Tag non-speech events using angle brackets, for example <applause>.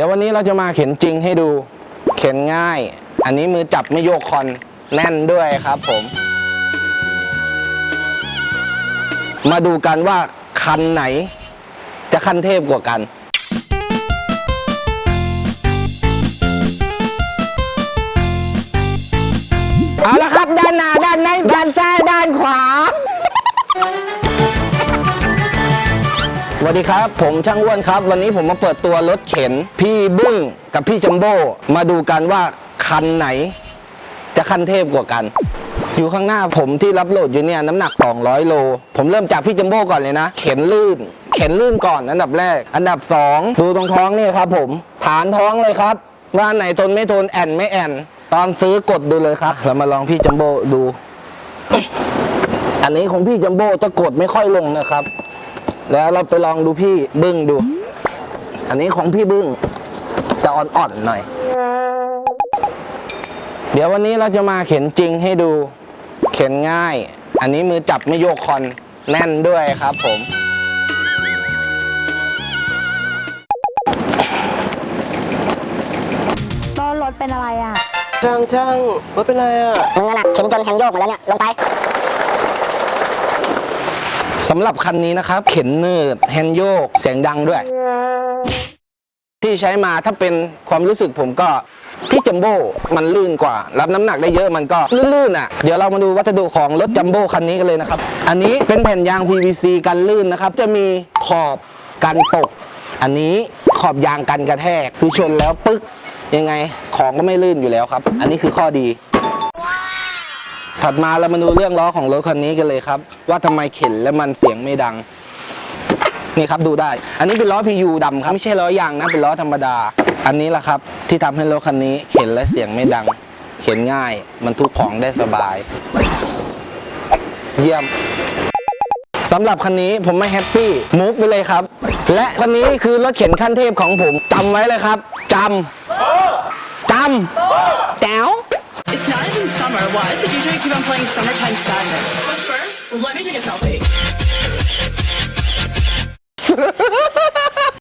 ดี๋ยววันนี้เราจะมาเข็นจริงให้ดู เข็นง่าย อันนี้มือจับไม่โยกคอนแน่นด้วยครับผม มาดูกันว่าคันไหน จะขั้นเทพกว่ากันเอาละครับ วัสดีครับ ผมช่างอ้วนครับ วันนี้ผมมาเปิดตัวรถเข็น พี่บึ้งกับพี่จัมโบ้มาดูกันว่าคันไหน จะคันเทพกว่ากัน อยู่ข้างหน้าผมที่รับโหลดอยู่เนี่ยน้ำหนัก 200 โล ผมเริ่มจากพี่จัมโบ้ก่อนเลยนะ เข็นลื่น เข็นลื่นก่อนอันดับแรก อันดับ 2 ดูตรงท้องนี่ครับผม ฐานท้องเลยครับ ว่าไหนทนไม่ทนแอนไม่แอนตอนซื้อกดดูเลยครับเรามาลองพี่จัมโบ้ดู อันนี้ของพี่จัมโบ้จะกดไม่ค่อยลงนะครับ แล้วเราไปลองดูพี่บึ้งดู อันนี้ของพี่บึ้งจะอ่อนๆหน่อย เดี๋ยววันนี้เราจะมาเข็นจริงให้ดู เข็นง่าย อันนี้มือจับไม่โยกคอนแน่นด้วยครับผมก็รถเป็นอะไรอะ ช่างช่างรถเป็นไรอะมึงอะน่ะเข็นจนแฮนด์โยกหมดแล้วเนี่ย ลงไป สำหรับคันนี้นะครับ เข็นเนืดแฮนด์โยก เสียงดังด้วย ที่ใช้มาถ้าเป็นความรู้สึกผมก็พี่จัมโบ้มันลื่นกว่า รับน้ำหนักได้เยอะมันก็ลื่นๆอะ เดี๋ยวเรามาดูวัสดุของรถจัมโบ้คันนี้กันเลยนะครับ อันนี้เป็นแผ่นยาง PVC กันลื่นนะครับ จะมีขอบกันตกอันนี้ขอบยางกันกระแทก คือชนแล้วปึ๊กยังไงของก็ไม่ลื่นอยู่แล้วครับ อันนี้คือข้อดี ถัดมาเรามาดูเรื่องล้อของรถคันนี้กันเลยครับ ว่าทำไมเข็นแล้วมันเสียงไม่ดัง นี่ครับดูได้ อันนี้เป็นล้อ PU ดำครับไม่ใช่ล้อยางนะเป็นล้อธรรมดา อันนี้แหละครับที่ทำให้รถคันนี้เข็นและเสียงไม่ดัง เข็นง่ายมันทุกของได้สบาย เยี่ยมสำหรับคันนี้ผมไม่แฮปปี้มูฟไปเลยครับ และคันนี้คือรถเข็นขั้น ቴ พของผมจำไว้เลยครับจำจำแจ๋ว summer. Why does the DJ keep on playing Summertime Sadness? But first, let me take a selfie. <laughs>